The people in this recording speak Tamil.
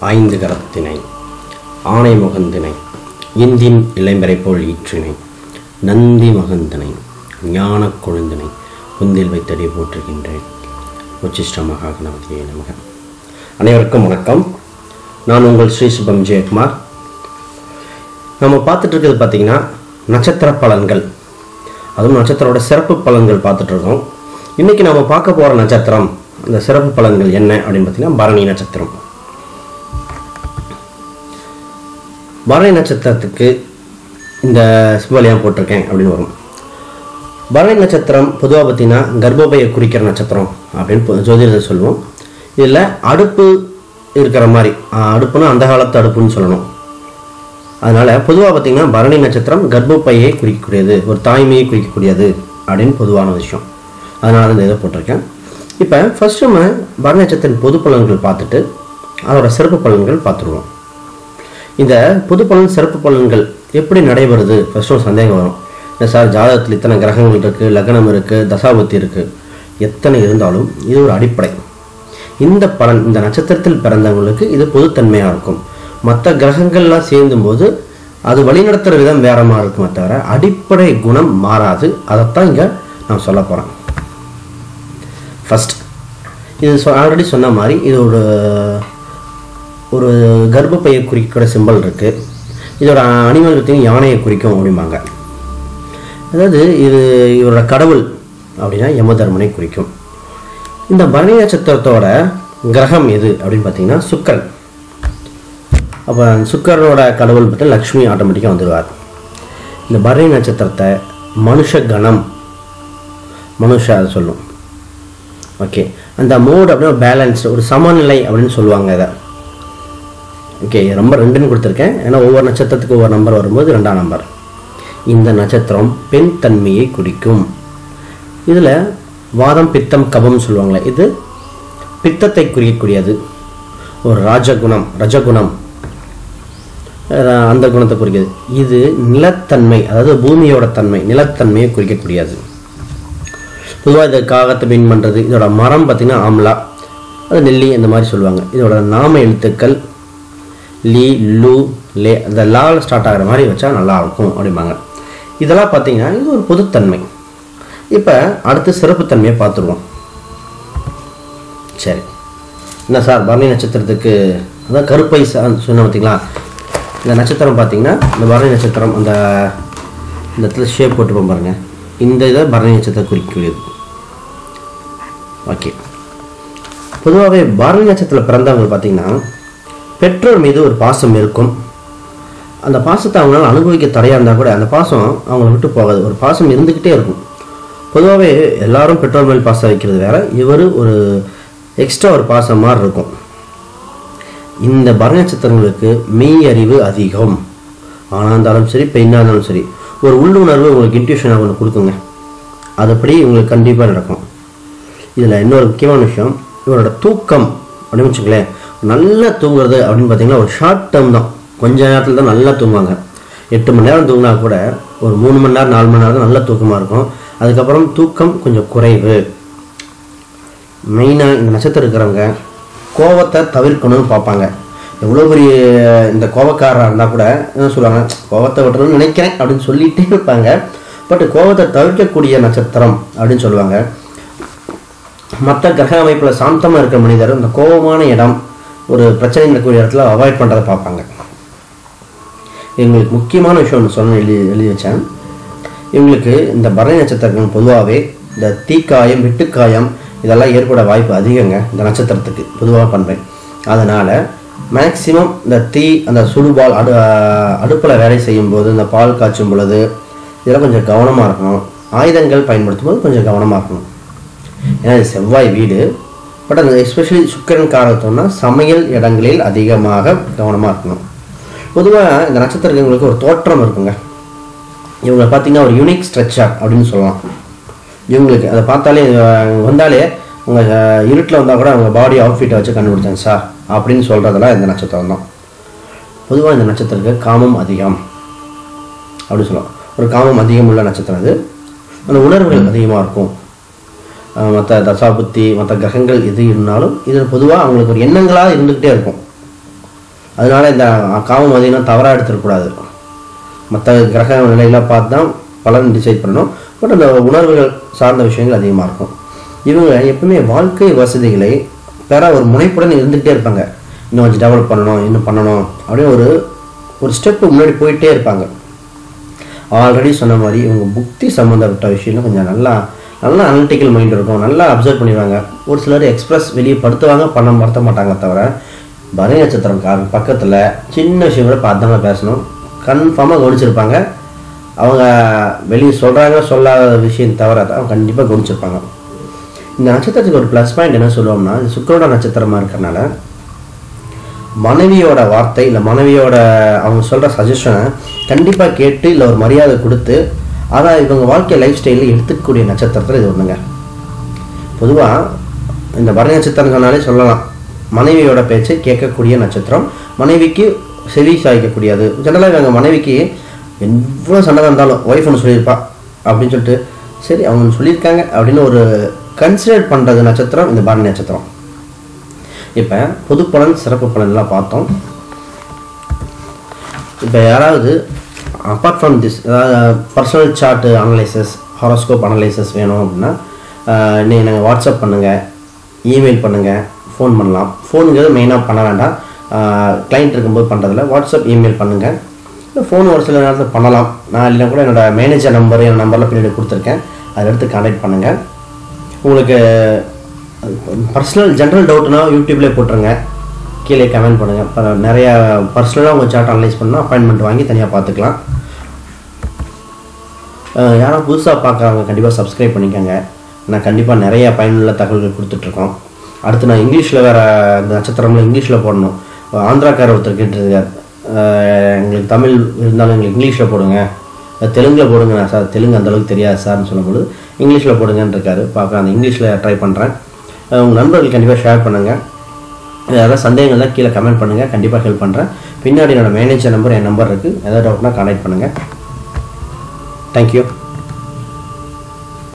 ஐந்து கரத்தினை ஆணை முகந்தினை இந்தின் இளைஞரை போல் ஈற்றினை நந்தி மகந்தனை ஞானக் கொழுந்தினை குந்தில் வைத்தடி போற்றுகின்றேன். உச்சிஷ்ட மகா கணபதியே நமக. அனைவருக்கும் வணக்கம். நான் உங்கள் ஸ்ரீ சுபம் ஜெயக்குமார். நம்ம பார்த்துட்டு இருக்கிறது பார்த்தீங்கன்னா நட்சத்திர பலன்கள். அதுவும் நட்சத்திரோட சிறப்பு பலன்கள் பார்த்துட்டு இருக்கோம். இன்னைக்கு நம்ம பார்க்க போகிற நட்சத்திரம் அந்த சிறப்பு பலன்கள் என்ன அப்படின்னு பார்த்தீங்கன்னா பரணி நட்சத்திரம். பரணி நட்சத்திரத்துக்கு இந்த சிவலியம் போட்டிருக்கேன் அப்படின்னு வரும். பரணி நட்சத்திரம் பொதுவாக பார்த்தீங்கன்னா கர்ப்பப்பையை குறிக்கிற நட்சத்திரம் அப்படின்னு ஜோதிடத்தை சொல்லுவோம். இதில் அடுப்பு இருக்கிற மாதிரி அடுப்புன்னா அடுப்புனா அந்த காலத்து அடுப்புன்னு சொல்லணும். அதனால் பொதுவாக பார்த்தீங்கன்னா பரணி நட்சத்திரம் கர்ப்பப்பையை குறிக்கக்கூடியது ஒரு தாய்மையை குறிக்கக்கூடியது அப்படின்னு பொதுவான விஷயம். அதனால் இந்த இதை போட்டிருக்கேன். இப்போ ஃபர்ஸ்ட் நம்ம பரணி நட்சத்திரம் பொது பலன்கள் பார்த்துட்டு அதோட சிறப்பு பலன்கள் பார்த்துருவோம். இந்த புது பலன் சிறப்பு பலன்கள் எப்படி நடைபெறுது? ஃபர்ஸ்ட் ஒரு சந்தேகம் வரும். இல்லை சார் ஜாதகத்தில் இத்தனை கிரகங்கள் இருக்குது லக்னம் இருக்குது தசாபத்தி இருக்குது எத்தனை இருந்தாலும் இது ஒரு அடிப்படை. இந்த பலன் இந்த நட்சத்திரத்தில் பிறந்தவங்களுக்கு இது பொதுத்தன்மையாக இருக்கும். மற்ற கிரகங்கள்லாம் சேர்ந்தும்போது அது வழிநடத்துகிற விதம் வேற மாதிரி இருக்குமே தவிர அடிப்படை குணம் மாறாது. அதைத்தான் இங்கே நான் சொல்ல போகிறேன் ஃபஸ்ட் இது ஆல்ரெடி சொன்ன மாதிரி இது ஒரு ஒரு கர்ப்பப்பையை குறிக்கிற சிம்பல் இருக்குது இதோட அனிமல் யானையை குறிக்கும் அப்படிம்பாங்க அதாவது இது இவரோட கடவுள் அப்படின்னா யமதர்மனை குறிக்கும். இந்த பரணி நட்சத்திரத்தோட கிரகம் எது அப்படின்னு பார்த்தீங்கன்னா சுக்கரன். அப்போ சுக்கரனோட கடவுள் பார்த்தா லக்ஷ்மி ஆட்டோமேட்டிக்காக வந்துடுவார் இந்த பரணி நட்சத்திரத்தை மனுஷ கணம் மனுஷ அதை சொல்லும். ஓகே. அந்த மோட் அப்படின்னா பேலன்ஸ் ஒரு சமநிலை அப்படின்னு சொல்லுவாங்க இதை. ஓகே ரொம்ப ரெண்டுன்னு கொடுத்துருக்கேன். ஏன்னா ஒவ்வொரு நட்சத்திரத்துக்கு ஒவ்வொரு நம்பர் வரும்போது ரெண்டாம் நம்பர் இந்த நட்சத்திரம் பெண் தன்மையை குறிக்கும். இதில் வாதம் பித்தம் கபம் சொல்லுவாங்களே இது பித்தத்தை குறிக்கக்கூடியது. ஒரு ராஜகுணம் ரஜகுணம். அந்த குணத்தை குறிக்கிறது இது நிலத்தன்மை அதாவது பூமியோட தன்மை நிலத்தன்மையை குறிக்கக்கூடியது. பொதுவாக இது காகத்தை மீன் பண்ணுறது இதோட மரம் பார்த்திங்கன்னா ஆம்லா அது நெல்லி இந்த மாதிரி சொல்லுவாங்க. இதோட நாம எழுத்துக்கள் லீ லூ லே அந்த லால் ஸ்டார்ட் ஆகிற மாதிரி வச்சா நல்லா இருக்கும் அப்படிம்பாங்க. இதெல்லாம் பார்த்தீங்கன்னா இது ஒரு பொதுத்தன்மை. இப்போ அடுத்து சிறப்புத்தன்மையை பார்த்துருவோம். சரி. என்ன சார் பரணி நட்சத்திரத்துக்கு அதான் கருப்பை சொன்ன பார்த்தீங்களா? இந்த நட்சத்திரம் பார்த்தீங்கன்னா இந்த பரணி நட்சத்திரம் அந்த இந்த இடத்துல ஷேப் போட்டுப்போம் பாருங்க. இந்த இதை பரணி நட்சத்திரம் குறிக்கக்கூடியது. ஓகே. பொதுவாகவே பரணி நட்சத்திரத்தில் பிறந்தவங்க பார்த்தீங்கன்னா பெற்றோர் மீது ஒரு பாசம் இருக்கும். அந்த பாசத்தை அவங்களால அனுபவிக்க தடையாக இருந்தால் கூட அந்த பாசம் அவங்கள விட்டு போகாது. ஒரு பாசம் இருந்துக்கிட்டே இருக்கும். பொதுவாகவே எல்லாரும் பெற்றோர் மேல் பாசம் வைக்கிறது வேற. இவர் ஒரு எக்ஸ்ட்ரா ஒரு பாசம் மாதிரி இருக்கும். இந்த பரணி மெய் அறிவு அதிகம். ஆணாக இருந்தாலும் சரி பெண்ணாக இருந்தாலும் சரி ஒரு உள்ளுணர்வு உங்களுக்கு இன்ட்யூஷனாக ஒன்று கொடுக்குங்க. அதுபடி உங்களுக்கு கண்டிப்பாக நடக்கும். இதில் இன்னொரு முக்கியமான விஷயம் இவரோட தூக்கம் அப்படின்னு வச்சுக்கலேன் நல்லா தூங்குறது அப்படின்னு பார்த்தீங்கன்னா ஒரு ஷார்ட் டேர்ம் தான். கொஞ்ச நேரத்தில் தான் நல்லா தூங்குவாங்க. எட்டு மணி நேரம் தூங்கினா கூட ஒரு மூணு மணி நேரம் நாலு மணி நேரம் தான் நல்ல தூக்கமாக இருக்கும். அதுக்கப்புறம் தூக்கம் கொஞ்சம் குறைவு. மெயினாக இந்த நட்சத்திரம் இருக்கிறவங்க கோவத்தை தவிர்க்கணும்னு பார்ப்பாங்க. எவ்வளோ பெரிய இந்த கோவக்காரராக இருந்தால் கூட என்ன சொல்லுவாங்க கோவத்தை விட்டணும்னு நினைக்கிறேன் அப்படின்னு சொல்லிகிட்டே இருப்பாங்க. பட் கோவத்தை தவிர்க்கக்கூடிய நட்சத்திரம் அப்படின்னு சொல்லுவாங்க. மற்ற கிரக அமைப்பில் சாந்தமாக இருக்கிற மனிதர் இந்த கோபமான இடம் ஒரு பிரச்சனை இருக்கக்கூடிய இடத்துல அவாய்ட் பண்ணுறதை பார்ப்பாங்க. இவங்களுக்கு முக்கியமான விஷயம் ஒன்று சொன்ன எழுதி எழுதி வச்சேன். இவங்களுக்கு இந்த பரணி நட்சத்திரங்கள் பொதுவாகவே இந்த தீக்காயம் விட்டுக்காயம் இதெல்லாம் ஏற்பட வாய்ப்பு அதிகங்க இந்த நட்சத்திரத்துக்கு பொதுவாக பண்பேன் அதனால் மேக்சிமம் இந்த தீ அந்த சுடுபால் அடு அடுப்பில் வேலை செய்யும் போது இந்த பால் காய்ச்சும் பொழுது இதெல்லாம் கொஞ்சம் கவனமாக இருக்கணும். ஆயுதங்கள் பயன்படுத்தும் போது கொஞ்சம் கவனமாக இருக்கணும். ஏன்னா இது செவ்வாய் வீடு. பட் அந்த எஸ்பெஷலி சுக்கரன் காரத்தோம்னா சமையல் இடங்களில் அதிகமாக கவனமாக இருக்கணும். பொதுவாக இந்த நட்சத்திரங்களுக்கு ஒரு தோற்றம் இருக்குங்க. இவங்களை பார்த்தீங்கன்னா ஒரு யூனிக் ஸ்ட்ரெச்சர் அப்படின்னு சொல்லலாம். இவங்களுக்கு அதை பார்த்தாலே வந்தாலே உங்கள் இருட்டில் வந்தால் கூட அவங்க பாடி அவுட்ஃபிட்டை வச்சு கண்டுபிடிச்சாங்க சார் அப்படின்னு சொல்கிறதெல்லாம் இந்த நட்சத்திரம் தான். பொதுவாக இந்த நட்சத்திரத்துக்கு காமம் அதிகம் அப்படின்னு சொல்லலாம். ஒரு காமம் அதிகம் உள்ள நட்சத்திரம் அது. அந்த உணர்வுகள் அதிகமாக இருக்கும். மற்ற தசாபுத்தி மற்ற கிரகங்கள் எது இருந்தாலும் இதில் பொதுவாக அவங்களுக்கு ஒரு எண்ணங்களாக இருந்துக்கிட்டே இருக்கும். அதனால இந்த காமம் அதிகம் தவறாக எடுத்துடக்கூடாது. மற்ற கிரக நிலையெல்லாம் பார்த்து தான் பலன் டிசைட் பண்ணணும். பட் அந்த உணர்வுகள் சார்ந்த விஷயங்கள் அதிகமாக இருக்கும். இவங்க எப்பவுமே வாழ்க்கை வசதிகளை பெற ஒரு முனைப்புடன் இருந்துகிட்டே இருப்பாங்க. இன்னும் கொஞ்சம் டெவலப் பண்ணணும் இன்னும் பண்ணணும் அப்படின்னு ஒரு ஒரு ஸ்டெப்பு முன்னாடி போயிட்டே இருப்பாங்க. ஆல்ரெடி சொன்ன மாதிரி இவங்க புக்தி சம்மந்தப்பட்ட விஷயம் கொஞ்சம் நல்லா நல்லா அனலிட்டிக்கல் மைண்ட் இருக்கும். நல்லா அப்சர்வ் பண்ணிடுவாங்க. ஒரு சிலர் எக்ஸ்பிரஸ் வெளியே படுத்துவாங்க பணம் படுத்த மாட்டாங்க தவிர பரணி நட்சத்திரம் கார் பக்கத்தில் சின்ன விஷயம் கூட பார்த்தாங்க பேசணும் கன்ஃபார்மாக கவனிச்சிருப்பாங்க. அவங்க வெளியே சொல்கிறாங்க சொல்லாத விஷயம் தவிர அவங்க கண்டிப்பாக கவனிச்சிருப்பாங்க. இந்த நட்சத்திரத்துக்கு ஒரு ப்ளஸ் பாயிண்ட் என்ன சொல்லுவோம்னா இது சுக்கரோட நட்சத்திரமாக இருக்கிறனால மனைவியோட வார்த்தை இல்லை மனைவியோட அவங்க சொல்கிற சஜஷனை கண்டிப்பாக கேட்டு இல்லை ஒரு மரியாதை கொடுத்து ஆனால் இவங்க வாழ்க்கை லைஃப் ஸ்டைலில் எடுத்துக்கக்கூடிய நட்சத்திரத்தில் இது ஒன்றுங்க பொதுவாக இந்த வர நட்சத்திரங்கள்னாலே சொல்லலாம். மனைவியோட பேச்சை கேட்கக்கூடிய நட்சத்திரம் மனைவிக்கு செவி சாய்க்கக்கூடியது. ஜெனரலாக இவங்க மனைவிக்கு எவ்வளோ சண்டை இருந்தாலும் ஒய்ஃப் ஒன்று சொல்லியிருப்பா அப்படின்னு சொல்லிட்டு சரி அவங்க சொல்லியிருக்காங்க அப்படின்னு ஒரு கன்சிடர் பண்ணுறது நட்சத்திரம் இந்த பரணி நட்சத்திரம். இப்போ பொது பலன் சிறப்பு பலன்லாம் பார்த்தோம். இப்போ யாராவது அப்பார்ட் ஃப்ரம் திஸ் அதாவது personal chart analysis horoscope analysis வேணும் அப்படின்னா uh, நீ நாங்கள் வாட்ஸ்அப் பண்ணுங்கள் இமெயில் பண்ணுங்கள் ஃபோன் பண்ணலாம். ஃபோனுங்கிறது மெயினாக பண்ண வேண்டாம். Uh, கிளைண்ட் இருக்கும்போது பண்ணுறதில்ல வாட்ஸ்அப் இமெயில் பண்ணுங்கள் ஃபோன் ஒரு சில நேரத்தில் பண்ணலாம். நான் இல்லைனா கூட என்னோட மேனேஜர் நம்பர் என் நம்பரில் பின்னாடி கொடுத்துருக்கேன். அதை எடுத்து கான்டாக்ட் பண்ணுங்கள் உங்களுக்கு பர்சனல் ஜென்ரல் டவுட்னா யூடியூப்லேயே போட்டுருங்க. கீழே கமெண்ட் பண்ணுங்கள் இப்போ பர்சனலாக உங்கள் சார்ட் அனலைஸ் பண்ணால் அப்பாயின்மெண்ட் வாங்கி தனியாக பார்த்துக்கலாம். யாரோ யாரும் புதுசாக பார்க்குறவங்க கண்டிப்பாக சப்ஸ்கிரைப் பண்ணிக்கோங்க. நான் கண்டிப்பாக நிறைய பயனுள்ள தகவல்கள் கொடுத்துட்ருக்கோம். அடுத்து நான் இங்கிலீஷில் வேறு இந்த நட்சத்திரம்ல இங்கிலீஷில் போடணும். ஆந்திராக்கார ஒருத்தர் கேட்டிருக்கார். எங்களுக்கு தமிழ் இருந்தாலும் எங்களுக்கு இங்கிலீஷில் போடுங்க. தெலுங்கில் போடுங்க நான் சார். தெலுங்கு அந்தளவுக்கு தெரியாது சார்னு சொல்லும்போது இங்கிலீஷில் போடுங்கன்னு இருக்காரு பார்க்குறேன் அந்த இங்கிலீஷில் ட்ரை பண்ணுறேன் உங்கள் நண்பர்கள் கண்டிப்பாக ஷேர் பண்ணுங்கள் ஏதாவது சந்தேகங்கள் தான் கீழே கமெண்ட் பண்ணுங்கள் கண்டிப்பாக ஹெல்ப் பண்ணுறேன் பின்னாடி என்னோட மேனேஜர் நம்பர் என் நம்பர் இருக்குது ஏதாவது டவுட்னா கான்டாக்ட் பண்ணுங்கள் Thank you.